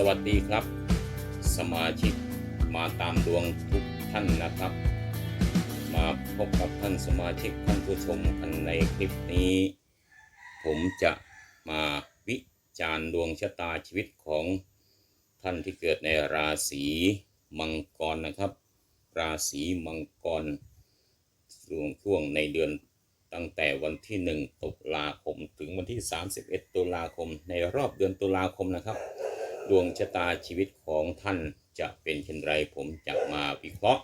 สวัสดีครับ สมาชิกมาตามดวงทุกท่านนะครับ มาพบกับท่านสมาชิกท่านผู้ชมกันในคลิปนี้ ผมจะมาวิจารณ์ดวงชะตาชีวิตของท่านที่เกิดในราศีมังกรนะครับ ราศีมังกรช่วงช่วงในเดือนตั้งแต่วันที่ 1 ตุลาคม ถึงวันที่ 31 ตุลาคม ในรอบเดือนตุลาคมนะครับ ดวงชะตาชีวิตของท่านจะเป็นเช่นไรผมจะมาวิเคราะห์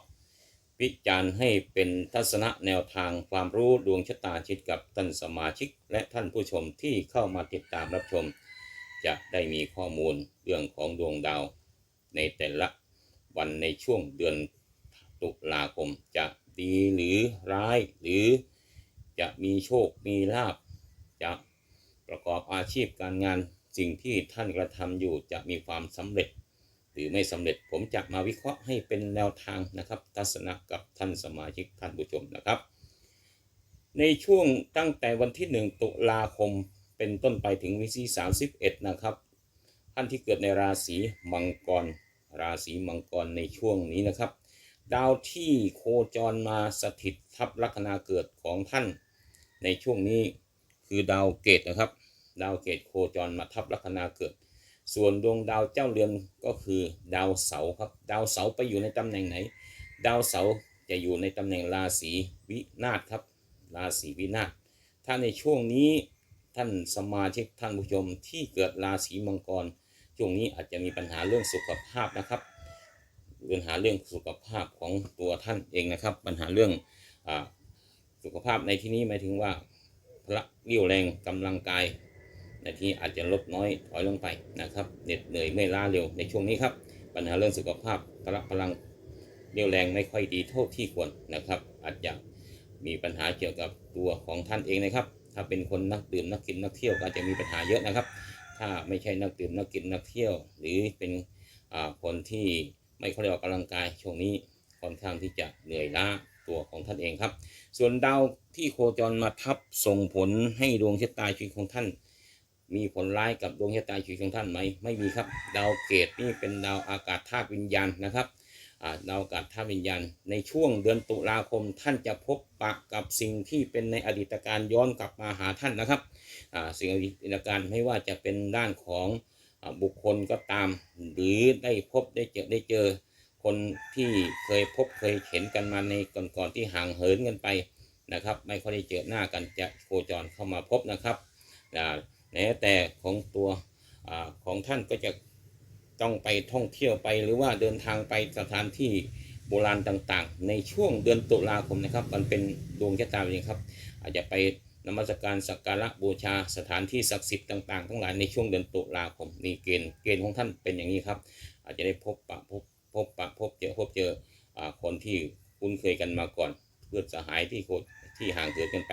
วิจารณ์ให้เป็นทัศนะแนวทางความรู้ดวงชะตาชีวิตกับท่านสมาชิก และท่านผู้ชมที่เข้ามาติดตามรับชม จะได้มีข้อมูลเรื่องของดวงดาว ในแต่ละวันในช่วงเดือนตุลาคมจะดีหรือร้ายหรือจะมีโชคมีลาบจะประกอบอาชีพการงาน สิ่งที่ท่านกระทำอยู่จะมีความสำเร็จ หรือไม่สำเร็จผมจะมาวิเคราะห์ให้เป็นแนวทางนะครับ ทัศนะกับท่านสมาชิกท่านผู้ชมนะครับ ในช่วงตั้งแต่วันที่ 1 ตุลาคมเป็นต้นไปถึงวันที่31 นะครับท่านที่เกิดในราศีมังกร ราศีมังกรในช่วงนี้นะครับ ดาวที่โคจรมาสถิตทับลัคนาเกิดของท่าน ในช่วงนี้คือดาวเกตนะครับ ดาวเกตโคจรมาทับลัคนาเกิด ส่วนดวงดาวเจ้าเรือนก็คือดาวเสาครับ ดาวเสาไปอยู่ในตำแหน่งไหน ดาวเสาจะอยู่ในตำแหน่งราศีวินาศครับ ราศีวินาศ ถ้าในช่วงนี้ท่านสมาชิกท่านผู้ชมที่เกิดราศีมังกร ช่วงนี้อาจจะมีปัญหาเรื่องสุขภาพนะครับ ปัญหาเรื่องสุขภาพของตัวท่านเองนะครับ ปัญหาเรื่องอสุขภาพในที่นี้หมายถึงว่าพละเรี่ยวแรงกำลังกาย ในที่อาจจะลดน้อยถอยลงไปนะครับเหน็ดเหนื่อยไม่ล้าเร็วในช่วงนี้ครับปัญหาเรื่องสุขภาพพละพลังเรี่ยวแรงไม่ค่อยดีเท่าที่ควรนะครับ อาจจะมีปัญหาเกี่ยวกับตัวของท่านเองนะครับ ถ้าเป็นคนนักดื่มนักกินนักเที่ยวก็อาจจะมีปัญหาเยอะนะครับ ถ้าไม่ใช่นักดื่มนักกินนักเที่ยว หรือเป็นคนที่ไม่เขาเรียกว่ากำลังกายช่วงนี้ค่อนข้างที่จะเหนื่อยล้าตัวของท่านเองครับ ส่วนดาวที่โคจรมาทับส่งผลให้ดวงชะตาชีวิตของท่าน มีผลร้ายกับดวงชะตาชีวิตของท่านไหมไม่มีครับ ดาวเกตนี่เป็นดาวอากาศธาตุวิญญาณนะครับดาวอากาศธาตุวิญญาณ ในช่วงเดือนตุลาคมท่านจะพบปะกับสิ่งที่เป็นในอดีตการย้อนกลับมาหาท่านนะครับสิ่งอดีตการไม่ว่าจะเป็นด้านของอบุคคลก็ตาม หรือได้พบได้เจอได้เจอ คนที่เคยพบเคยเห็นกันมาในก่อนๆที่ห่างเหินกันไปนะครับ ไม่ค่อยได้เจอหน้ากันจะโคจรเข้ามาพบนะครับ แม้แต่ของตัวอของท่านก็จะต้องไปท่องเที่ยวไปหรือว่าเดินทางไปสถานที่โบราณต่างๆ ในช่วงเดือนตุลาคมนะครับ มันเป็นดวงชะตาเองครับ อาจจะไปนมัสการสักการะบูชาสถานที่ศักดิ์สิทธิ์ต่างๆ ทั้งหลายในช่วงเดือนตุลาคมนี่เกณฑ์เกณฑ์ของท่านเป็นอย่างนี้ครับ อาจจะได้พบปะพบพบปะพบเจอพบเจออคนที่คุ้นเคยกันมาก่อน เพื่อนสหายที่โคที่ห่างเหินกันไป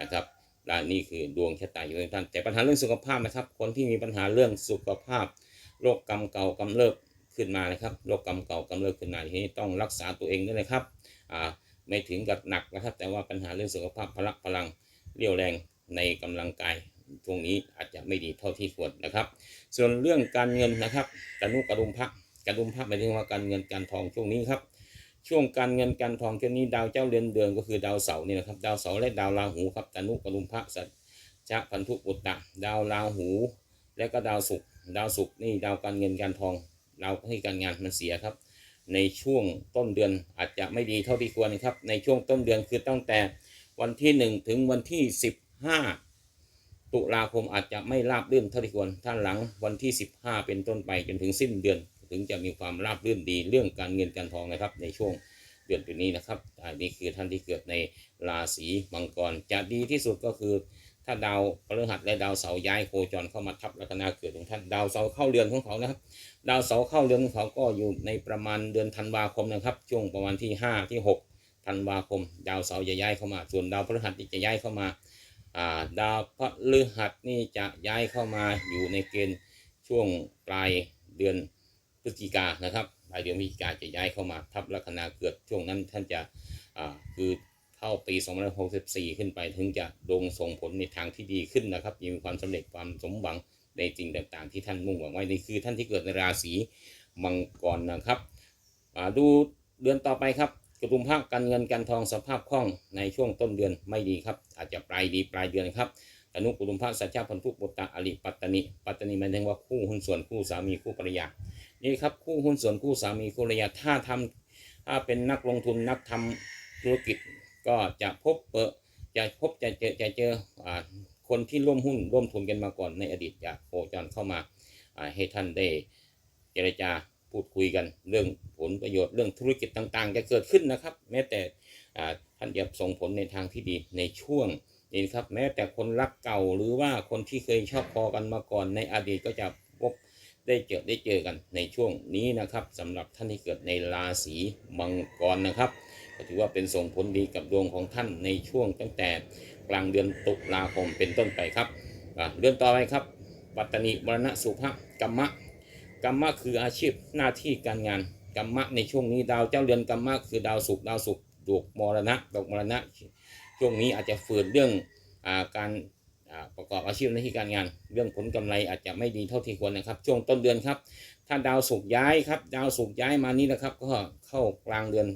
นะครับ และนี่คือดวงชะตาอยู่ในท่านแต่ปัญหาเรื่องสุขภาพนะครับ คนที่มีปัญหาเรื่องสุขภาพโรคกรรมเก่ากำเริบขึ้นมานะครับโรคกรรมเก่ากำเริบขึ้นมาทีนี้ต้องรักษาตัวเองด้วยนะครับอ่าไม่ถึงกับหนักนะครับ แต่ว่าปัญหาเรื่องสุขภาพพละพลังเรี่ยวแรงในกำลังกายช่วงนี้อาจจะไม่ดีเท่าที่ควรนะครับ ส่วนเรื่องการเงินนะครับกนุกระดุมพักกระดุมพักหมายถึงว่าการเงินการทองช่วงนี้ครับ ช่วงการเงินการทองช่วงนี้ดาวเจ้าเรือนเดือนก็คือดาวเสาร์นี่นะครับดาวเสาร์และดาวราหูครับตนุกระดุมพระสัจจะพันธุปุตตะ ดาวราหู และก็ดาวศุกร์ดาวศุกร์นี่ดาวการเงินการทองดาวให้การงานมันเสียครับ ในช่วงต้นเดือนอาจจะไม่ดีเท่าที่ควรนะครับ ในช่วงต้นเดือนคือตั้งแต่วันที่หนึ่งถึงวันที่สิบห้าตุลาคมอาจจะไม่ราบรื่นเท่าที่ควรท่านหลังวันที่ 15 เป็นต้นไปจนถึงสิ้นเดือน ถึงจะมีความราบรื่นดีเรื่องการเงินการทองนะครับ ในช่วงเดือนปีนี้นะครับอันนี้คือท่านที่เกิดในราศีมังกรจะดีที่สุดก็คือ ถ้าดาวพฤหัสและดาวเสาร์ย้ายโคจรเข้ามาทับลัคนาเกิดของท่านดาวเสาร์เข้าเรือนของเขานะครับ ดาวเสาร์เข้าเรือนของเขาก็อยู่ในประมาณเดือนธันวาคมนะครับ ช่วงประมาณที่ 5 ที่ 6 ธันวาคม ดาวเสาร์จะย้ายเข้ามา ส่วนดาวพฤหัสที่จะย้ายเข้ามาดาวพฤหัสนี่จะย้ายเข้ามาอยู่ในเกณฑ์ช่วงปลายเดือน พฤศจิกานะครับปลายเดือนพฤศจิกาจะย้ายเข้ามาทับลัคนาเกิดช่วงนั้นท่านจะอ่าคือเข้าปี2564 ขึ้นไปถึงจะดงส่งผลในทางที่ดีขึ้นนะครับมีความสำเร็จความสมหวังในสิ่งต่างๆ ที่ท่านมุ่งหวังไว้นี่คือท่านที่เกิดในราศีมังกรนะครับอ่าดูเดือนต่อไปครับกุมภาการเงินการทองสภาพคล่องในช่วงต้นเดือนไม่ดีครับ อาจจะปลายดีปลายเดือนครับอนุกุมภาสัจจาพันธุปุตตะอริปัตตนิปัตตนิหมายถึงว่าคู่หุ้นส่วนคู่สามีคู่ภรรยา นี่ครับคู่หุ้นส่วนคู่สามีคู่ภรรยาถ้าทำถ้าเป็นนักลงทุนนักทำธุรกิจก็จะพบเปอจะพบจะเจอจะเจอคนที่ร่วมหุ้นร่วมทุนกันมาก่อนในอดีตจะโคจรเข้ามาให้ท่านได้เจรจาพูดคุยกันเรื่องผลประโยชน์เรื่องธุรกิจต่างๆ จะเกิดขึ้นนะครับ แม้แต่ท่านจะส่งผลในทางที่ดีในช่วงนี้ครับ แม้แต่คนรักเก่าหรือว่าคนที่เคยชอบพอกันมาก่อนในอดีตก็จะพบ ได้เจอได้เจอกันในช่วงนี้นะครับสำหรับท่านที่เกิดในราศีมังกรนะครับก็ถือว่าเป็นส่งผลดีกับดวงของท่านในช่วงตั้งแต่กลางเดือนตุลาคมเป็นต้นไปครับเดือนต่อไปครับปัตตนีมรณะสุภะกัมมะกัมมะคืออาชีพหน้าที่การงานกัมมะในช่วงนี้ดาวเจ้าเรือนกัมมะคือดาวศุกร์ดาวศุกร์ดวงมรณะดอกมรณะ ช่วงนี้อาจจะฝืนเรื่องอาการ ประกอบอาชีพหน้าที่การงาน เรื่องผลกำไรอาจจะไม่ดีเท่าที่ควรนะครับ ช่วงต้นเดือนครับ ถ้าดาวศุกร์ย้ายครับ ดาวศุกร์ย้ายมานี้นะครับ ก็เข้ากลางเดือน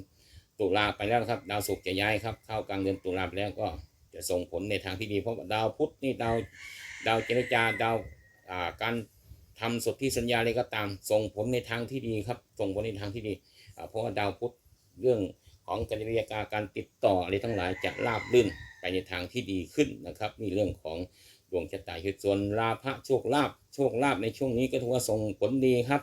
ตุลาไปแล้วครับ ดาวศุกร์จะย้ายครับ เข้ากลางเดือนตุลาไปแล้วก็จะส่งผลในทางที่ดีเพราะดาวพุธนี่ดาวดาวเจรจาดาวการทำสนธิสัญญาอะไรก็ตาม ส่งผลในทางที่ดีครับ ส่งผลในทางที่ดีเพราะว่าดาวพุธเรื่องของการจริยาการการติดต่ออะไรทั้งหลายจะราบรื่น ไปในทางที่ดีขึ้นนะครับนี่เรื่องของดวงชะตาคือส่วนราภะโชคลาภโชคลาภในช่วงนี้ก็ถือว่าส่งผลดีครับ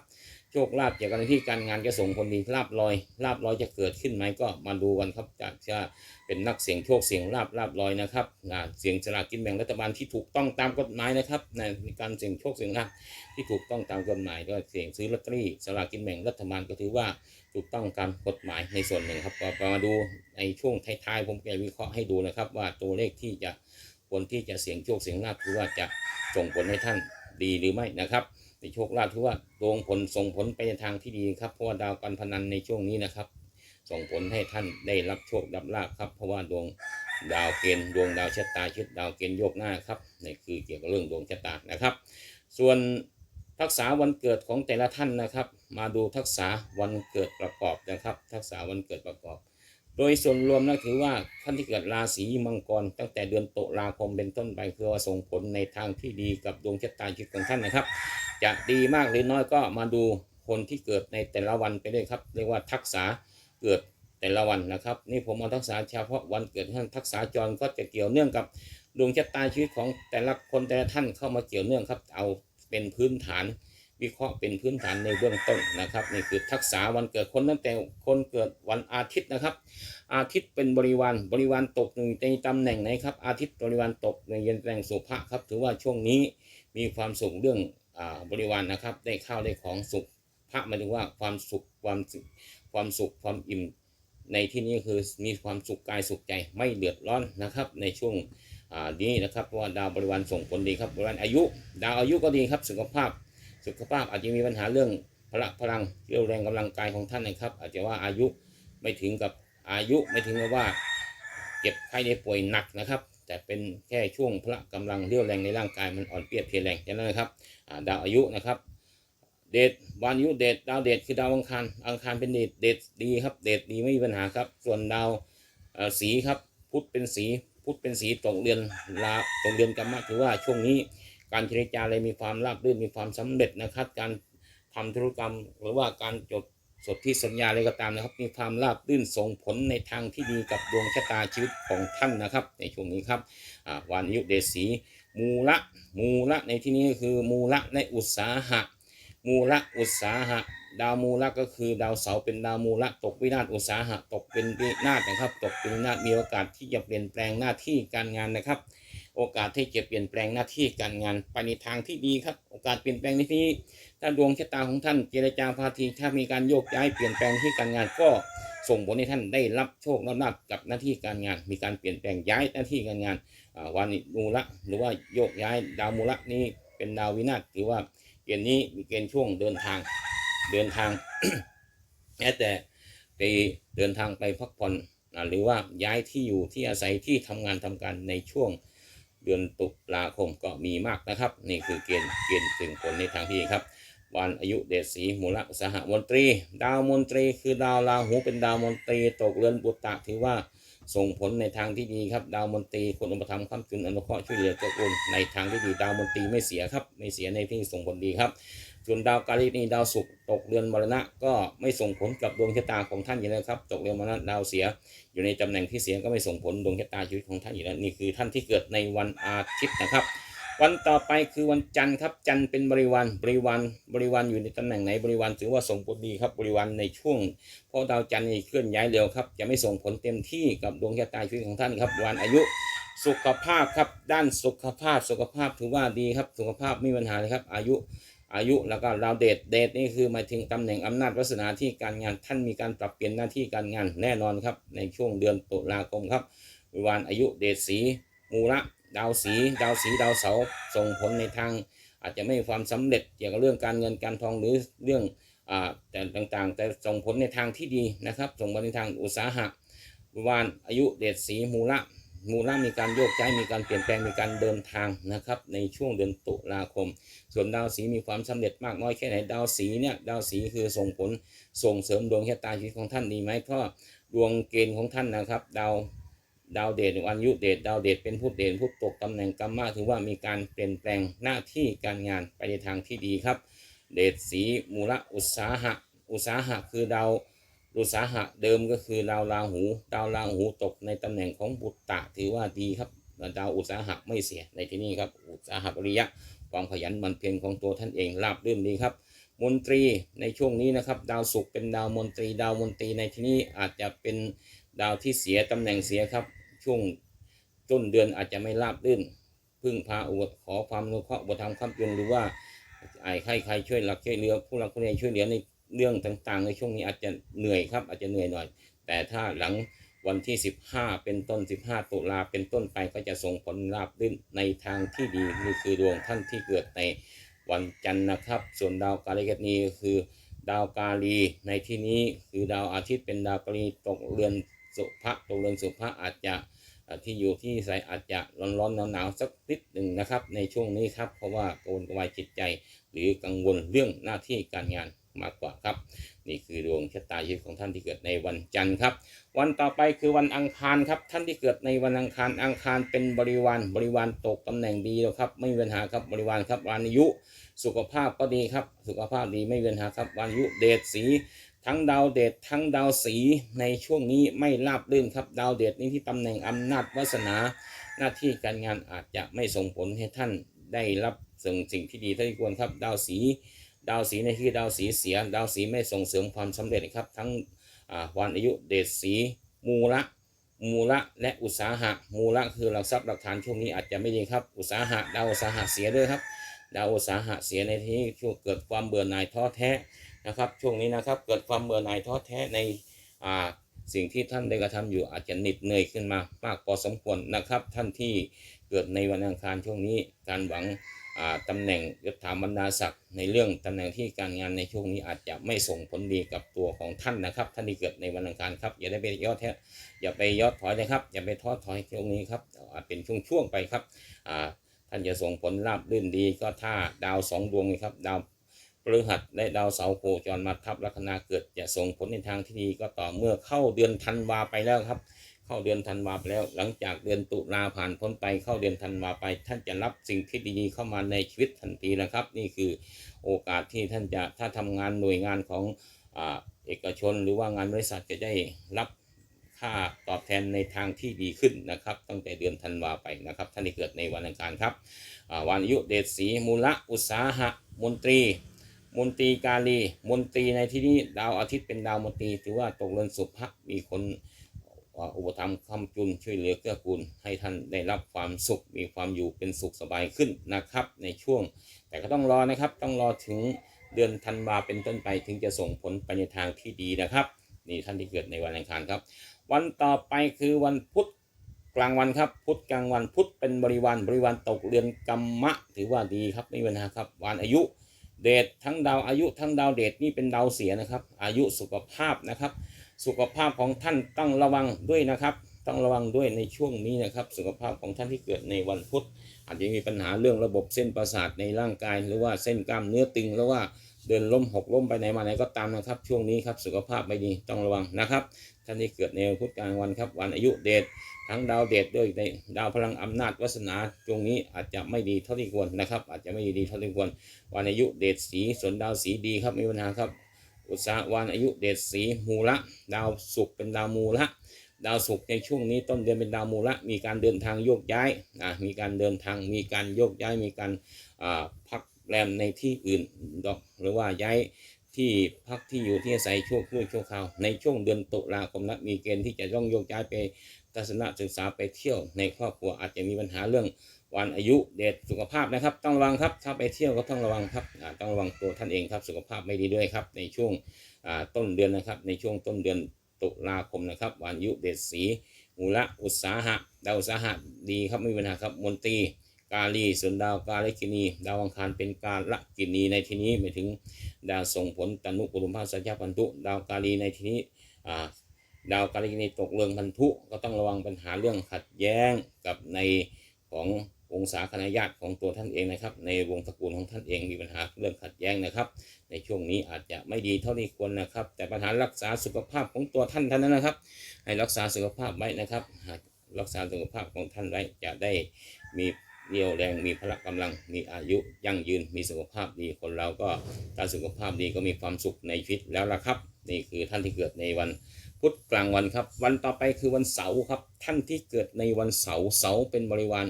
โชคลาภเกี่ยวกับหน้าที่การงานจะส่งผลดีลาบลอยลาบลอยจะเกิดขึ้นไหมก็มาดูกันครับจากจะเป็นนักเสี่ยงโชคเสี่ยงลาบลาบลอยนะครับอ่าเสี่ยงสลากกินแบ่งรัฐบาลที่ถูกต้องตามกฎหมายนะครับในการเสี่ยงโชคเสี่ยงลาบที่ถูกต้องตามกฎหมายก็เสี่ยงซื้อลอตเตอรี่สลากกินแบ่งรัฐบาลก็ถือว่าถูกต้องตามกฎหมายในส่วนหนึ่งครับก็มาดูในช่วงท้ายๆผมจะวิเคราะห์ให้ดูนะครับว่าตัวเลขที่จะควรที่จะเสี่ยงโชคเสี่ยงลาบคือว่าจะส่งผลให้ท่านดีหรือไม่นะครับ ในโชคลาภถือว่าดวงผลส่งผลไปในทางที่ดีครับเพราะว่าดาวการพนันในช่วงนี้นะครับ ส่งผลให้ท่านได้รับโชครับลาภครับเพราะว่าดวงดาวเกณฑ์ดวงดาวชะตาชิดดาวเกณฑ์โยกหน้าครับนี่คือเกี่ยวกับเรื่องดวงชะตานะครับ ส่วนทักษะวันเกิดของแต่ละท่านนะครับ มาดูทักษะวันเกิดประกอบนะครับ ทักษะวันเกิดประกอบ โดยส่วนรวมนะถือว่าท่านที่เกิดราศีมังกร ตั้งแต่เดือนตุลาคมเป็นต้นไปคือว่าส่งผลในทางที่ดีกับดวงชะตาชีวิตของท่านนะครับ จะดีมากหรือน้อยก็มาดูคนที่เกิดในแต่ละวันไปด้วยครับ เรียกว่าทักษะเกิดแต่ละวันนะครับ นี่ผมเอาทักษะเฉพาะวันเกิดท่านทักษะจรก็จะเกี่ยวเนื่องกับดวงชะตาชีวิตของแต่ละคนแต่ละท่านเข้ามาเกี่ยวเนื่องครับ เอาเป็นพื้นฐานวิเคราะห์เป็นพื้นฐานในเบื้องต้นนะครับนี่คือทักษะวันเกิดคนตั้งแต่คนเกิดวันอาทิตย์นะครับ อาทิตย์เป็นบริวารบริวารตกหนึ่งในตำแหน่งไหนครับอาทิตย์บริวารตกในเย็นแรงสุภะครับถือว่าช่วงนี้มีความสุขเรื่อง บริวารนะครับ ได้ข้าวได้ของสุข พระหมายถึงว่าความสุขความสุขความสุขความอิ่ม ในที่นี้คือมีความสุขกายสุขใจไม่เดือดร้อนนะครับ ในช่วงอ่านี้นะครับเพราะว่าดาวบริวารส่งผลดีครับบริวารอายุ ดาวอายุก็ดีครับ สุขภาพ สุขภาพอาจจะมีปัญหาเรื่องพละพลังเรี่ยวแรงกำลังกายของท่านนะครับ อาจจะว่าอายุไม่ถึงกับอายุไม่ถึงกับว่าเจ็บไข้ได้ป่วยหนักนะครับ แต่เป็นแค่ช่วงพละกำลังเรี่ยวแรงในร่างกายมันอ่อนเปียบเพลียแรงแค่นั้นนะครับาดาวอายุนะครับเดชวันอายุเดชดาวเดชคือดาวอังคารอังคารเป็นเดชเดชดีครับเดชดีไม่มีปัญหาครับ ส่วนดาวสีครับพุธเป็นสีพุธเป็นสีตกเดือนลาตกเดือนกรรมะถือว่าช่วงนี้การเจรจาอะไรมีความราบรื่นมีความสำเร็จนะครับ การทำธุรกรรมหรือว่าการจด สดที่สัญญาอะไรก็ตามนะครับ มีความราบรื่นส่งผลในทางที่ดีกับดวงชะตาชีวิตของท่านนะครับ ในช่วงนี้ครับอ่าวันอายุเดชสีมูละมูละในที่นี้ก็คือมูละในอุตสาหะ มูละอุตสาหะ ดาวมูละก็คือดาวเสาเป็นดาวมูละตกวินาศอุตสาหะ ตกเป็นวินาศนะครับ ตกเป็นวินาศมีโอกาสที่จะเปลี่ยนแปลงหน้าที่การงานนะครับ โอกาสที่จะเปลี่ยนแปลงหน้าที่การงานไปในทางที่ดีครับ โอกาสเปลี่ยนแปลงในที่ถ้าดวงชะตาของท่านเจรจาพาทีถ้ามีการโยกย้ายเปลี่ยนแปลงที่การงานก็ส่งผลให้ท่านได้รับโชคลาภกับหน้าที่การงาน มีการเปลี่ยนแปลงย้ายหน้าที่การงานอ่าวันมูละหรือว่าโยกย้ายดาวมูละนี้เป็นดาววินาศถือว่าเกณฑ์นี้มีเกณฑ์ช่วงเดินทางเดินทางแม้แต่ไปเดินทางไปพักผ่อนหรือว่าย้ายที่อยู่ที่อาศัยที่ทำงานทำการในช่วง เดือนตุลาคมก็มีมากนะครับ นี่คือเกณฑ์เกณฑ์ถึงผลในทางที่ดีครับ วันอายุเดชสีมูลอุตสาหมนตรี ดาวมนตรี คือดาวราหูเป็นดาวมนตรีตกเรือนบุตตะถือว่าส่งผลในทางที่ดีครับ ดาวมนตรีคนอุปถัมภ์ค้ำจุนอนุเคราะห์ช่วยเหลือตระกูลในทางที่ดีดาวมนตรีไม่เสียครับ ไม่เสียในที่ส่งผลดีครับ ส่วนดาวการินีดาวศุกร์ตกเรือนมรณะ ก็ไม่ส่งผลกับดวงชะตาของท่านอยู่แล้วครับตกเรือนมรณะดาวเสีย อยู่ในตำแหน่งที่เสียก็ไม่ส่งผลดวงชะตาชีวิตของท่านอยู่แล้วนี่คือท่านที่เกิดในวันอาทิตย์นะครับ วันต่อไปคือวันจันทร์ครับจันทร์เป็นบริวารบริวารบริวารอยู่ในตำแหน่งไหนบริวารถือว่าส่งผลดีครับบริวารในช่วงเพราะดาวจันทร์เคลื่อนย้ายเร็วครับจะไม่ส่งผลเต็มที่กับดวงชะตาชีวิตของท่านครับวันอายุสุขภาพครับด้านสุขภาพสุขภาพถือว่าดีครับสุขภาพไม่มีปัญหาเลยครับอายุ อายุแล้วก็ดาวเดชเดชนี่คือหมายถึงตำแหน่งอำนาจวาสนาที่การงานท่านมีการปรับเปลี่ยนหน้าที่การงานแน่นอนครับ ในช่วงเดือนตุลาคมครับวันอายุเดชสีมูระดาวสีดาวสีดาวเสาส่งผลในทาง อาจจะไม่มีความสำเร็จเกี่ยวกับเรื่องการเงินการทองหรือเรื่องอ่าแต่ต่างๆ แต่ส่งผลในทางที่ดีนะครับ ส่งผลในทางอุตสาหะวันอายุเดชสีมูระ มูระมีการโยกย้ายมีการเปลี่ยนแปลงมีการเดินทางนะครับในช่วงเดือนตุลาคม ส่วนดาวสีมีความสำเร็จมากน้อยแค่ไหนดาวสีเนี่ยดาวสีคือส่งผลส่งเสริมดวงชะตาชีวิตของท่านดีไหมเพราะดวงเกณฑ์ของท่านนะครับ ดาวดาวเดชวันยุเดชดาวเดชเป็นผู้เด่นผู้ตกตำแหน่งกรรมะถือว่ามีการเปลี่ยนแปลงหน้าที่การงานไปในทางที่ดีครับ เดชสีมูลอุตสาหะ อุตสาหะคือดาว อุตสาหะเดิมก็คือดาวราหู ดาวราหูตกในตำแหน่งของบุตตะถือว่าดีครับดาวอุตสาหะไม่เสียในที่นี้ครับอุตสาหะปริยะความขยันมันเพียรของตัวท่านเองราบรื่นดีครับ มนตรีในช่วงนี้นะครับ ดาวศุกร์เป็นดาวมนตรี ดาวมนตรีในที่นี้อาจจะเป็นดาวที่เสียตำแหน่งเสียครับ ช่วงต้นเดือนอาจจะไม่ราบรื่น พึ่งพาอุปขอความนุเคราะห์อุปถัมคำจุนหรือว่าไอ้ใครใครช่วยหลักช่วยเหลือผู้หลักผู้ใหญ่ช่วยเหลือใน เรื่องต่างๆ ในช่วงนี้อาจจะเหนื่อยครับ อาจจะเหนื่อยหน่อย แต่ถ้าหลังวันที่ 15 เป็นต้น 15 ตุลาเป็นต้นไปก็จะส่งผลราบรื่นในทางที่ดีนี่คือดวงท่านที่เกิดในวันจันทร์นะครับ ส่วนดาวกาลิกนีก็คือดาวกาลี ในที่นี้คือดาวอาทิตย์เป็นดาวกาลีตกเรือนสุภะตกเรือนสุภะอาจจะที่อยู่ที่ใสอาจจะร้อนๆหนาวๆสักนิดหนึ่งนะครับ ในช่วงนี้ครับเพราะว่ากังวลกวายจิตใจ หรือกังวลเรื่องหน้าที่การงาน มากกว่าครับ นี่คือดวงชะตาชีวิตของท่านที่เกิดในวันจันทร์ครับ วันต่อไปคือวันอังคารครับท่านที่เกิดในวันอังคารอังคารเป็นบริวารบริวารตกตำแหน่งดีแล้วครับไม่มีปัญหาครับบริวารครับวันอายุ สุขภาพก็ดีครับ สุขภาพดีไม่มีปัญหาครับวันอายุเดชสีทั้งดาวเดชทั้งดาวสีในช่วงนี้ไม่ราบรื่นครับดาวเดชนี้ที่ตำแหน่งอำนาจวาสนา หน้าที่การงานอาจจะไม่ส่งผลให้ท่านได้รับสิ่งสิ่งที่ดีเท่าที่ควรครับดาวสี ดาวสีในที่ดาวสีเสีย ดาวสีไม่ส่งเสริมความสำเร็จครับ ทั้งวันอายุเดชสีมูละมูละและอุตสาหะ มูละคือหลักทรัพย์หลักฐานช่วงนี้อาจจะไม่ดีครับ อุตสาหะดาวอุตสาหะเสียด้วยครับ ดาวอุตสาหะเสียในที่ช่วงเกิดความเบื่อหน่ายท้อแท้นะครับ ช่วงนี้นะครับเกิดความเบื่อหน่ายท้อแท้ในสิ่งที่ท่านได้กระทำอยู่อาจจะหน็ดเหนื่อยขึ้นมามากพอสมควรนะครับ ท่านที่เกิดในวันอังคารช่วงนี้การหวัง ตำแหน่งยศถาบรรดาศักดิ์ในเรื่องตำแหน่งที่การงานในช่วงนี้อาจจะไม่ส่งผลดีกับตัวของท่านนะครับ ท่านที่เกิดในวันอังคารครับอย่าได้ไปย่อแท้อย่าไปย่อถอยนะครับ อย่าไปท้อถอยช่วงนี้ครับอาจเป็นช่วงๆไปครับท่านจะส่งผลราบรื่นดีก็ถ้าดาวสองดวงนี้ครับดาวพฤหัสและดาวเสาร์โคจรมาทับลัคนาเกิดจะส่งผลในทางที่ดีก็ต่อเมื่อเข้าเดือนธันวาไปแล้วครับ เข้าเดือนธันวาไปแล้ว หลังจากเดือนตุลาผ่านพ้นไปเข้าเดือนธันวาไป ท่านจะรับสิ่งที่ดีๆเข้ามาในชีวิตทันทีนะครับ นี่คือโอกาสที่ท่านจะถ้าทำงานหน่วยงานของอเอกชน หรือว่างานบริษัทจะได้รับค่าตอบแทนในทางที่ดีขึ้นนะครับ ตั้งแต่เดือนธันวาไปนะครับ ท่านที่เกิดในวันอังคารครับวันอายุเดชสีมูละอุตสาหะมนตรีมนตรีกาลี มนตรีในที่นี้ดาวอาทิตย์เป็นดาวมนตรีถือว่าตกเรือนสุภะมีคน อุปถัมภ์คำจุนช่วยเหลือเกื้อกูลให้ท่านได้รับความสุขมีความอยู่เป็นสุขสบายขึ้นนะครับ ในช่วง แต่ก็ต้องรอนะครับ ต้องรอถึงเดือนธันวาเป็นต้นไปถึงจะส่งผลไปในทางที่ดีนะครับ นี่ท่านที่เกิดในวันอังคารครับ วันต่อไปคือวันพุธกลางวันครับพุธกลางวันพุธเป็นบริวารบริวารตกเรือนกรรมะ ถือว่าดีครับไม่มีปัญหาครับวันอายุเดชทั้งดาวอายุทั้งดาวเดชนี่เป็นดาวเสียนะครับ อายุสุขภาพนะครับ สุขภาพของท่านต้องระวังด้วยนะครับ ต้องระวังด้วยในช่วงนี้นะครับ สุขภาพของท่านที่เกิดในวันพุธอาจจะมีปัญหาเรื่องระบบเส้นประสาทในร่างกาย หรือว่าเส้นกล้ามเนื้อตึงหรือว่าเดินล้มหกล้มไปไหนมาไหนก็ตามนะครับ ช่วงนี้ครับสุขภาพไม่ดีต้องระวังนะครับ ท่านที่เกิดในวันพุธกลางวันครับ วันอายุเดชทั้งดาวเดชด้วยในดาวพลังอำนาจวาสนาช่วงนี้อาจจะไม่ดีเท่าที่ควรนะครับ อาจจะไม่ดีเท่าที่ควร วันอายุเดชสีส่วนดาวสีดีครับไม่มีปัญหาครับ อุตสาหวันอายุเดชสีมูละดาวศุกร์เป็นดาวมูละดาวศุกร์ในช่วงนี้ต้นเดือนเป็นดาวมูละมีการเดินทางโยกย้ายนะมีการเดินทางมีการโยกย้ายมีการพักแรมในที่อื่นดอกหรือว่าย้ายที่พักที่อยู่ที่อาศัยชั่วครู่ชั่วคราวในช่วงเดือนตุลาคมนะมีเกณฑ์ที่จะต้องโยกย้ายไปทัศนศึกษาไปเที่ยวในครอบครัวอาจจะมีปัญหาเรื่อง วันอายุเดชสุขภาพนะครับ ต้องระวังครับถ้าไปเที่ยวก็ต้องระวังครับต้องระวังตัวท่านเองครับ สุขภาพไม่ดีด้วยครับ ในช่วงต้นเดือนนะครับ ในช่วงต้นเดือนตุลาคมนะครับ วันอายุเดชสีมูละอุตสาหะดาวอุตสาหะดีครับไม่มีปัญหาครับมนตรีกาลีส่วนดาวกาลกินีดาวอังคารเป็นกาลกินีในที่นี้หมายถึง ดาวส่งผลตนุปุรุมภาสัญญาพันธุดาวกาลีในที่นี้ดาวกาลกินีตกเรืองพันธุก็ต้องระวังปัญหาเรื่องขัดแย้งกับในของ วงศาคณะญาติของตัวท่านเองนะครับ ในวงตระกูลของท่านเองมีปัญหาเรื่องขัดแย้งนะครับ ในช่วงนี้อาจจะไม่ดีเท่าที่ควรนะครับ แต่ปัญหารักษาสุขภาพของตัวท่านท่านนั้นนะครับ ให้รักษาสุขภาพไว้นะครับหากรักษาสุขภาพของท่านไว้จะได้มีเรี่ยวแรงมีพละกำลังมีอายุยั่งยืนมีสุขภาพดีคนเราก็ถ้าสุขภาพดีก็มีความสุขในชีวิตแล้วล่ะครับ นี่คือท่านที่เกิดในวันพุธกลางวันครับ วันต่อไปคือวันเสาร์ครับ ท่านที่เกิดในวันเสาร์เสาร์เป็นบริวาร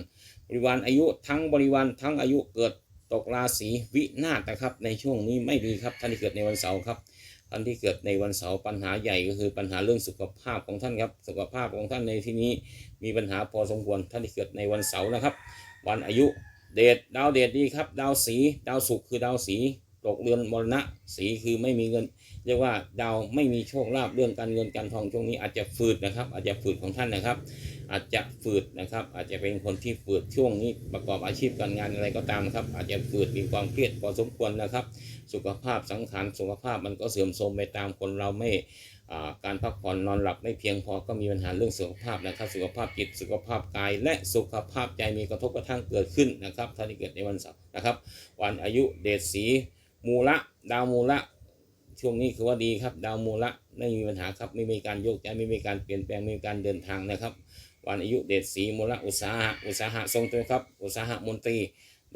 บริวารอายุทั้งบริวารทั้งอายุเกิดตกราศีวินาศนะครับ ในช่วงนี้ไม่ดีครับท่านที่เกิดในวันเสาร์ครับท่านที่เกิดในวันเสาร์ปัญหาใหญ่ก็คือปัญหาเรื่องสุขภาพของท่านครับ สุขภาพของท่านในที่นี้มีปัญหาพอสมควรท่านที่เกิดในวันเสาร์นะครับ วันอายุเดชดาวเดชดีครับ ดาวสีดาวศุกร์คือดาวสีตกเรือนมรณะสีคือไม่มีเงิน เรียกว่าดาวไม่มีโชคลาภเรื่องการเงินการทองช่วงนี้อาจจะฝืดนะครับ อาจจะฝืดของท่านนะครับ อาจจะฝืดนะครับ อาจจะเป็นคนที่ฝืดช่วงนี้ประกอบอาชีพการงานอะไรก็ตามครับ อาจจะฝืดมีความเครียดพอสมควรนะครับ สุขภาพสังขารสุขภาพมันก็เสื่อมโทรมไปตามคนเราไม่การพักผ่อนนอนหลับไม่เพียงพอก็มีปัญหาเรื่องสุขภาพนะครับ สุขภาพจิตสุขภาพกาย และสุขภาพใจมีกระทบกระทั่งเกิดขึ้นนะครับท่านที่เกิดในวันเสาร์นะครับ วันอายุเดชสีมูละดาวมูละช่วงนี้คือว่าดีครับ ดาวมูละไม่มีปัญหาครับไม่มีการโยกย้ายไม่มีการเปลี่ยนแปลงไม่มีการเดินทางนะครับ วันอายุเดชสีมูลอุตสาหะอุตสาหะทรงตัวครับ อุตสาหะมนตรี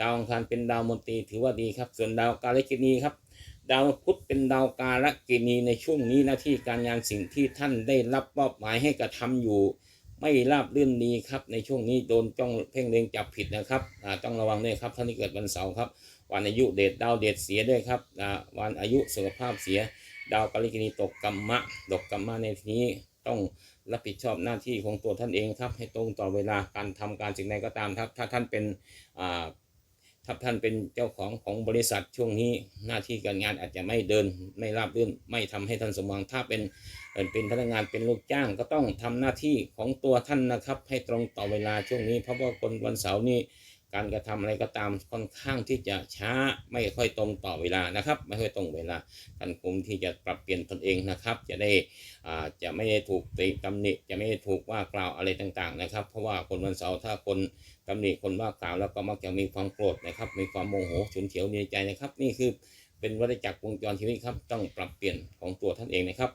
ดาวอังคารเป็นดาวมนตรีถือว่าดีครับ ส่วนดาวกาลกินีครับ ดาวพุธเป็นดาวกาลกินีในช่วงนี้หน้าที่การงานสิ่งที่ท่านได้รับมอบหมายให้กระทำอยู่ ไม่ราบรื่นดีครับ ในช่วงนี้โดนจ้องเพ่งเล็งจับผิดนะครับต้องระวังด้วยครับท่านที่เกิดวันเสาร์ครับ วันอายุเดชดาวเดชเสียด้วยครับวันอายุสุขภาพเสีย ดาวกาลิกินีตกกรรมะตกกรรมะในที่นี้ต้อง รับผิดชอบหน้าที่ของตัวท่านเองครับ ให้ตรงต่อเวลาการทำการสิ่งใดก็ตามครับ ถ้าท่านเป็นอ่าถ้าท่านเป็นเจ้าของของบริษัทช่วงนี้หน้าที่การงานอาจจะไม่เดินไม่ราบรื่นไม่ทำให้ท่านสมหวังถ้าเป็นเอ่อเป็นพนักงานเป็นลูกจ้างก็ต้องทำหน้าที่ของตัวท่านนะครับ ให้ตรงต่อเวลาช่วงนี้ เพราะว่าคนวันเสาร์นี้ การกระทำอะไรก็ตามค่อนข้างที่จะช้าไม่ค่อยตรงต่อเวลานะครับ ไม่ค่อยตรงเวลาท่านคุมที่จะปรับเปลี่ยนตนเองนะครับ จะได้อ่าจะไม่ได้ถูกติตำหนิจะไม่ได้ถูกว่ากล่าวอะไรต่างๆนะครับ เพราะว่าคนวันเสาร์ถ้าคนตำหนิคนว่ากล่าวแล้วก็มักจะมีความโกรธนะครับ มีความโมโหฉุนเฉียวในใจนะครับ นี่คือเป็นวัฏจักรวงจรชีวิตครับต้องปรับเปลี่ยนของตัวท่านเองนะครับ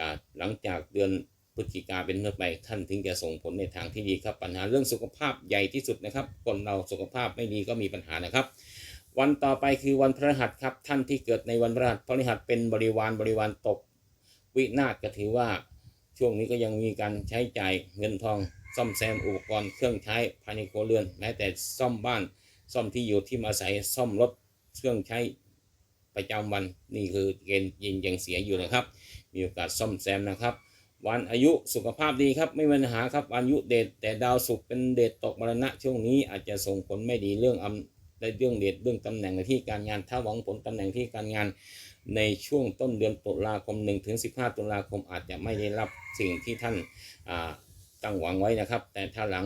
จากหลังจากเดือน พฤศจิกาเป็นต้นไปท่านถึงจะส่งผลในทางที่ดีครับ ปัญหาเรื่องสุขภาพใหญ่ที่สุดนะครับ คนเราสุขภาพไม่ดีก็มีปัญหานะครับ วันต่อไปคือวันพฤหัสครับ ท่านที่เกิดในวันพฤหัสพฤหัสเป็นบริวารบริวารตก วินาศก็ถือว่าช่วงนี้ก็ยังมีการใช้จ่ายเงินทอง ซ่อมแซมอุปกรณ์เครื่องใช้ภายในครัวเรือนแม้แต่ซ่อมบ้าน ซ่อมที่อยู่ที่มาอาศัยซ่อมรถเครื่องใช้ประจำวันนี่คือเกณฑ์ยิงยังเสียอยู่นะครับ มีโอกาสซ่อมแซมนะครับ วันอายุสุขภาพดีครับไม่มีปัญหาครับวันอายุเดชแต่ดาวศุกร์เป็นเดชตกมรณะช่วงนี้อาจจะส่งผลไม่ดีเรื่องอำในเรื่องเดชเรื่องตำแหน่งในที่การงาน ถ้าหวังผลตำแหน่งที่การงานในช่วงต้นเดือนตุลาคม1ถึง15 ตุลาคมอาจจะไม่ได้รับสิ่งที่ท่านตั้งหวังไว้นะครับ แต่ถ้าหลัง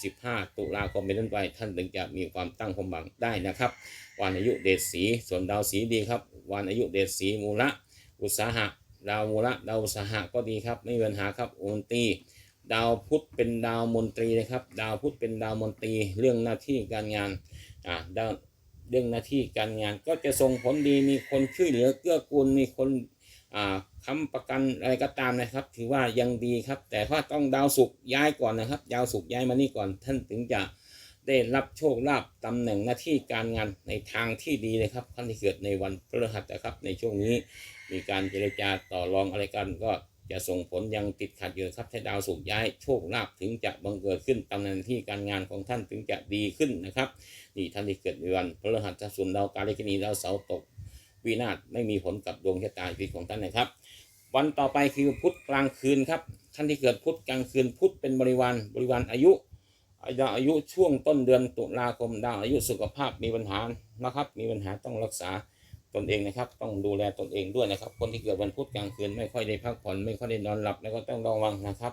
15 ตุลาคมเป็นต้นไปท่านถึงจะมีความตั้งความหวังได้นะครับ วันอายุเดชสีส่วนดาวสีดีครับ วันอายุเดชสีมูละอุตสาหะ ดาวมูละดาวสหะก็ดีครับ ไม่มีปัญหาครับโอนตีดาวพุธเป็นดาวมนตรีนะครับ ดาวพุธเป็นดาวมนตรีเรื่องหน้าที่การงานอ่าดาวเรื่องหน้าที่การงานก็จะส่งผลดีมีคนช่วยเหลือเกื้อกูลมีคนอ่าค้ำประกันอะไรก็ตามนะครับ ถือว่ายังดีครับ แต่ว่าต้องดาวศุกย้ายก่อนนะครับ ดาวศุกย้ายมานี่ก่อนท่านถึงจะได้รับโชคลาภตำแหน่งหน้าที่การงานในทางที่ดีเลยครับท่านที่เกิดในวันพฤหัสนะครับในช่วงนี้ มีการเจรจาต่อรองอะไรกัน ก็จะส่งผลยังติดขัดอยู่ครับถ้าดาวสุกย้ายโชคลาภถึงจะบังเกิดขึ้นตำแหน่งที่การงานของท่านถึงจะดีขึ้นนะครับนี่ท่านที่เกิดในวันพฤหัสส่วนดาวการเลขนีดาวเสาร์ตกวินาศไม่มีผลกับดวงชะตาชีวิตของท่านนะครับ วันต่อไปคือพุธกลางคืนครับท่านที่เกิดพุธกลางคืนพุธเป็นบริวารบริวารอายุดาวอายุช่วงต้นเดือนตุลาคมดาวอายุสุขภาพมีปัญหานะครับ มีปัญหาต้องรักษา ตนเองนะครับ ต้องดูแลตนเองด้วยนะครับ คนที่เกิดวันพุธกลางคืนไม่ค่อยได้พักผ่อนไม่ค่อยได้นอนหลับแล้วก็ต้องระวังนะครับ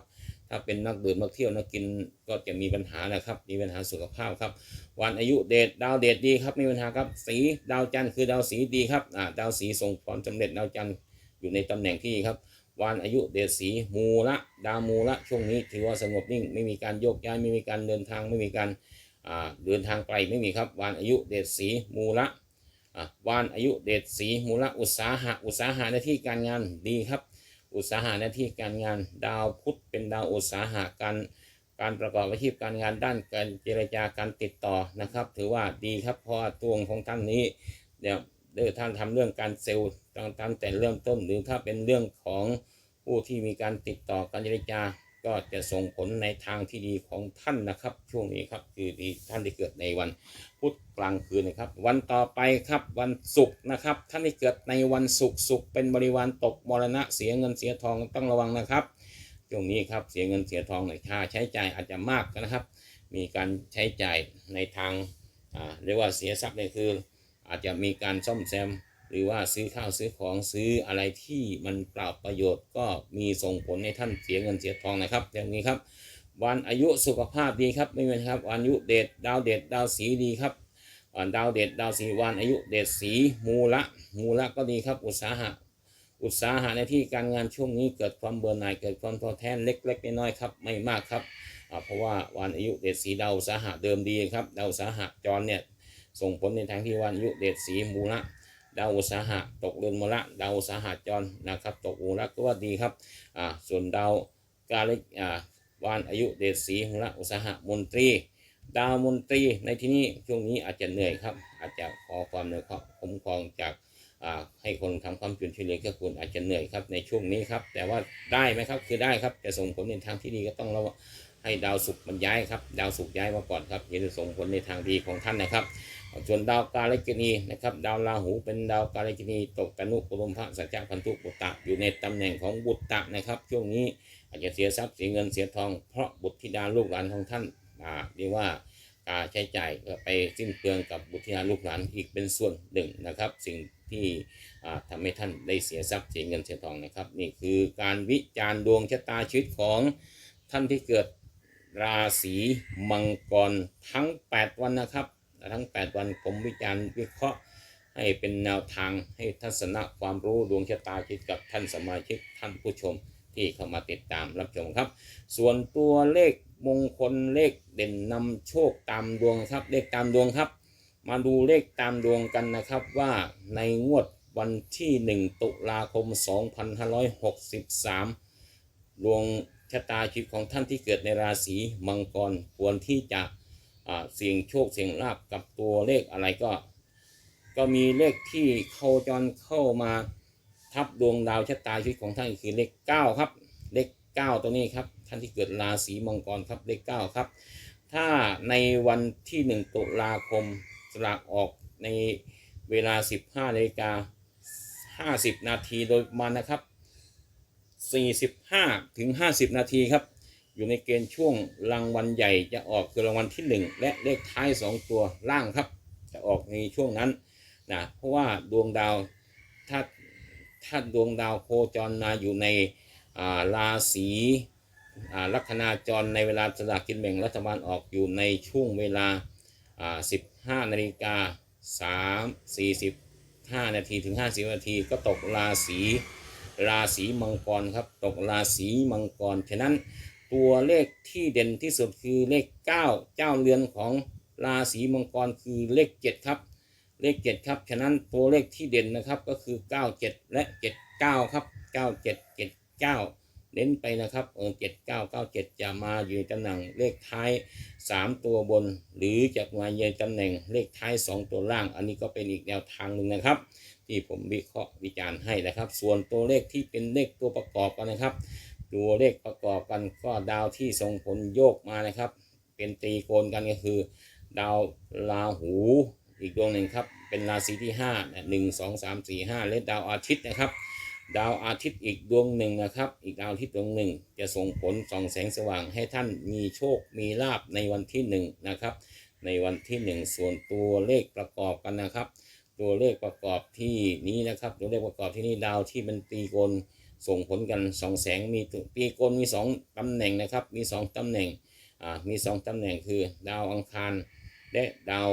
ถ้าเป็นนักดื่มนักเที่ยวนักกินก็จะมีปัญหานะครับ มีปัญหาสุขภาพครับ วันอายุเดชดาวเดชดีครับมีปัญหาครับ สีดาวจันทร์คือดาวสีดีครับอ่าดาวสีส่งความสำเร็จดาวจันทร์อยู่ในตำแหน่งที่ครับวันอายุเดชสีมูละดาวมูละช่วงนี้ถือว่าสงบนิ่งไม่มีการโยกย้ายไม่มีการเดินทางไม่มีการอ่าเดินทางไกลไม่มีครับวันอายุเดชสีมูละ วานอายุเดชสีมูลอุตสาหะอุตสาหะหน้าที่การงานดีครับ อุตสาหะหน้าที่การงาน ดาวพุธเป็นดาวอุตสาหะการการประกอบอาชีพการงานด้านการเจรจาการติดต่อนะครับ ถือว่าดีครับเพราะว่าตัวของท่านนี้เดี๋ยวเดี๋ยวท่านทำเรื่องการเซลล์ตั้งแต่เริ่มต้น หรือถ้าเป็นเรื่องของผู้ที่มีการติดต่อการเจรจา ก็จะส่งผลในทางที่ดีของท่านนะครับ ช่วงนี้ครับคือดีท่านที่เกิดในวันพุธกลางคืนนะครับ วันต่อไปครับวันศุกร์นะครับ ท่านที่เกิดในวันศุกร์ศุกร์เป็นบริวารตกมรณะเสียเงินเสียทองต้องระวังนะครับช่วงนี้ครับเสียเงินเสียทองในค่าใช้จ่ายอาจจะมากนะครับ มีการใช้จ่ายในทางเรียกว่าเสียทรัพย์เนี่ยคือ อาจจะมีการซ่อมแซม หรือว่าซื้อข้าวซื้อของซื้ออะไรที่มันเปล่าประโยชน์ก็มีส่งผลให้ท่านเสียเงินเสียทองนะครับ อย่างนี้ครับ วันอายุสุขภาพดีครับไม่เป็นครับวันอายุเดชดาวเดชดาวสีดีครับดาวเดชดาวสีวันอายุเดชสีมูละมูละก็ดีครับอุตสาหะอุตสาหะในที่การงานช่วงนี้เกิดความเบื่อหน่ายเกิดความท้อแท้เล็กๆน้อยๆครับไม่มากครับเพราะว่าวันอายุเดชสีดาวอุตสาหะเดิมดีครับดาวอุตสาหะจรเนี่ยส่งผลในทางที่วันอายุเดชสีมูละ ดาวอุตสาหะตกเรือนมละดาวอุตสาหะจรนะครับ ตกมูละก็ว่าดีครับอ่าส่วนดาวกาลิกอ่าวันอายุเดชสีมูละอุตสาหะมนตรี ดาวมนตรีในที่นี้ช่วงนี้อาจจะเหนื่อยครับ อาจจะขอความเหนื่อยความคุ้มครองจากอ่าให้คนทำความช่วยเหลือเกื้อกูลอาจจะเหนื่อยครับในช่วงนี้ครับ แต่ว่าได้ไหมครับคือได้ครับจะส่งผลในทางที่ดีก็ต้องระวังให้ดาวศุกร์มันย้ายครับ ดาวศุกร์ย้ายมาก่อนครับจะส่งผลในทางดีของท่านนะครับ ส่วนดาวกาลกินีนะครับดาวราหูเป็นดาวกาลกินีตกตนุปรมพระสัจจพันธุบุตตะอยู่ในตำแหน่งของบุตตะนะครับ ช่วงนี้อาจจะเสียทรัพย์เสียเงินเสียทองเพราะบุตรธิดาลูกหลานของท่านเรียกว่าการใช้จ่ายก็ไปสิ้นเปลืองกับบุตรธิดาลูกหลานอีกเป็นส่วนหนึ่งนะครับ สิ่งที่อ่าทำให้ท่านได้เสียทรัพย์เสียเงินเสียทองนะครับ นี่คือการวิจารณ์ดวงชะตาชีวิตของท่านที่เกิดราศีมังกรทั้ง 8 วันนะครับ ทั้ง 8 วันผมวิจารณ์วิเคราะห์ให้เป็นแนวทางให้ทัศนะความรู้ดวงชะตาชีวิตกับท่านสมาชิกท่านผู้ชมที่เข้ามาติดตามรับชมครับ ส่วนตัวเลขมงคลเลขเด่นนำโชคตามดวงครับ เลขตามดวงครับ มาดูเลขตามดวงกันนะครับว่าในงวดวันที่ 1 ตุลาคม 2563 ดวงชะตาชีวิตของท่านที่เกิดในราศีมังกรควรที่จะ เสียงโชคเสียงลาบกับตัวเลขอะไรก็ ก็มีเลขที่โคจรเข้ามาทับดวงดาวชะตาชีวิตของท่านคือเลข9ครับ เลข9ตัวนี้ครับ ท่านที่เกิดราศีมังกรครับเลข9ครับ ถ้าในวันที่ 1 ตุลาคมสลากออกในเวลา 15นาฬิกา50 นาทีโดยประมาณนะครับ 45ถึง50 นาทีครับ อยู่ในเกณฑ์ช่วงรางวัลใหญ่จะออกคือรางวัลที่ 1 และเลขท้าย 2 ตัวล่างครับ จะออกในช่วงนั้นนะเพราะว่าดวงดาวถ้าถ้าดวงดาวโคจรมาอยู่ในราศีลัคนาจรในเวลาสลากกินแบ่งรัฐบาลออกอยู่ในช่วงเวลาอ่า15นาฬิกา3 45 นาทีถึง 50 นาทีก็ตกราศีราศีมังกรครับ ตกราศีมังกรฉะนั้น ตัวเลขที่เด่นที่สุดคือเลข 9 เจ้าเรือนของราศีมังกรคือเลข 7 ครับ เลข 7 ครับฉะนั้นตัวเลขที่เด่นนะครับก็คือ 97 และ 79 ครับ 97 79 เน้นไปนะครับเออ7997 จะมาอยู่ตำแหน่งเลขท้าย 3 ตัวบน หรือจะมาอยู่ในตำแหน่งเลขท้าย 2 ตัวล่าง อันนี้ก็เป็นอีกแนวทางหนึ่งนะครับ ที่ผมวิเคราะห์วิจารณ์ให้นะครับ ส่วนตัวเลขที่เป็นเลขตัวประกอบกันนะครับ ตัวเลขประกอบกันก็ดาวที่ส่งผลโยกมานะครับ เป็นตีโกนกันก็คือ ดาวราหูอีกดวงหนึ่งครับ เป็นราศีที่ห้าหนึ่งสองสามสี่ห้าและดาวอาทิตย์นะครับ ดาวอาทิตย์อีกดวงหนึ่งนะครับ อีกดาวอาทิตย์ดวงหนึ่ง จะส่งผลส่องแสงสว่างให้ท่านมีโชคมีลาบในวันที่หนึ่งนะครับ ในวันที่หนึ่งส่วนตัวเลขประกอบกันนะครับ ตัวเลขประกอบที่นี้นะครับ ตัวเลขประกอบที่นี่ดาวที่มันตีโกน ส่งผลกันสองแสงมีตีกลมีสองตำแหน่งนะครับ มีสองตำแหน่งอ่ามีสองตำแหน่งคือดาวอังคารและดาว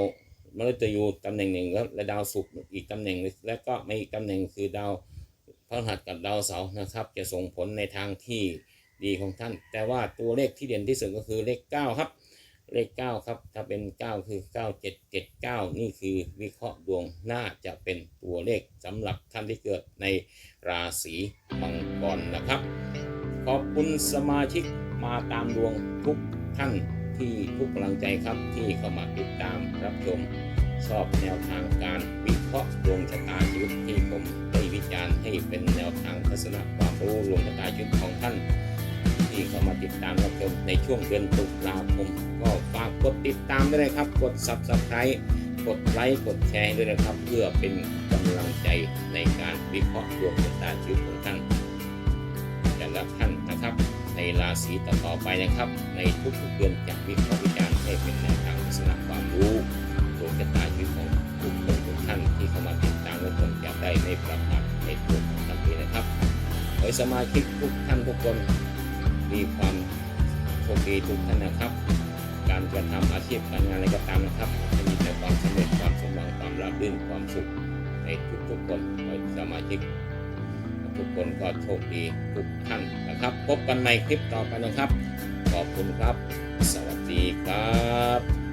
มฤตยูตำแหน่งหนึ่งแล้วและดาวศุกร์อีกตำแหน่งหนึ่งและก็ไม่อีกตำแหน่งคือดาวพฤหัสกับดาวเสาร์นะครับ จะส่งผลในทางที่ดีของท่าน แต่ว่าตัวเลขที่เด่นที่สุดก็คือเลข 9 ครับ เลข9ครับ ถ้าเป็น9คือ9779นี่คือวิเคราะห์ดวงน่าจะเป็นตัวเลขสำหรับท่านที่เกิดในราศีมังกรนะครับ ขอบคุณสมาชิกมาตามดวงทุกท่านที่ทุกกำลังใจครับที่เข้ามาติดตามรับชมชอบแนวทางการวิเคราะห์ดวงชะตาชีวิตที่ผมได้วิจารณ์ให้เป็นแนวทางทัศนะความรู้ดวงชะตาชีวิตของท่าน ที่เข้ามาติดตามรับชมในช่วงเดือนตุลาคมก็ฝากกดติดตามด้วยนะครับ กด subscribe กดไลค์กดแชร์ด้วยนะครับ เพื่อเป็นกำลังใจในการวิเคราะห์ดวงชะตาชีวิตของท่านแต่ละท่านนะครับ ในราศีต่อๆไปนะครับ ในทุกๆเดือนจะวิเคราะห์วิจารณ์ให้เป็นแนวทางลักษณะความรู้ดวงชะตาชีวิตของทุกคนทุกท่านที่เข้ามาติดตามและชมจะได้ไม่ประมาทในตัวของท่านเองนะครับขอให้สมาชิกทุกท่านทุกคน มีความโชคดีทุกท่านนะครับ การกระทำอาชีพการงานอะไรก็ตามนะครับจะมีแต่ความสำเร็จความสมหวังความราบรื่นความสุขในทุกๆคนในสมาชิกทุกคนก็โชคดีทุกท่านนะครับ พบกันในคลิปต่อไปนะครับ ขอบคุณครับ สวัสดีครับ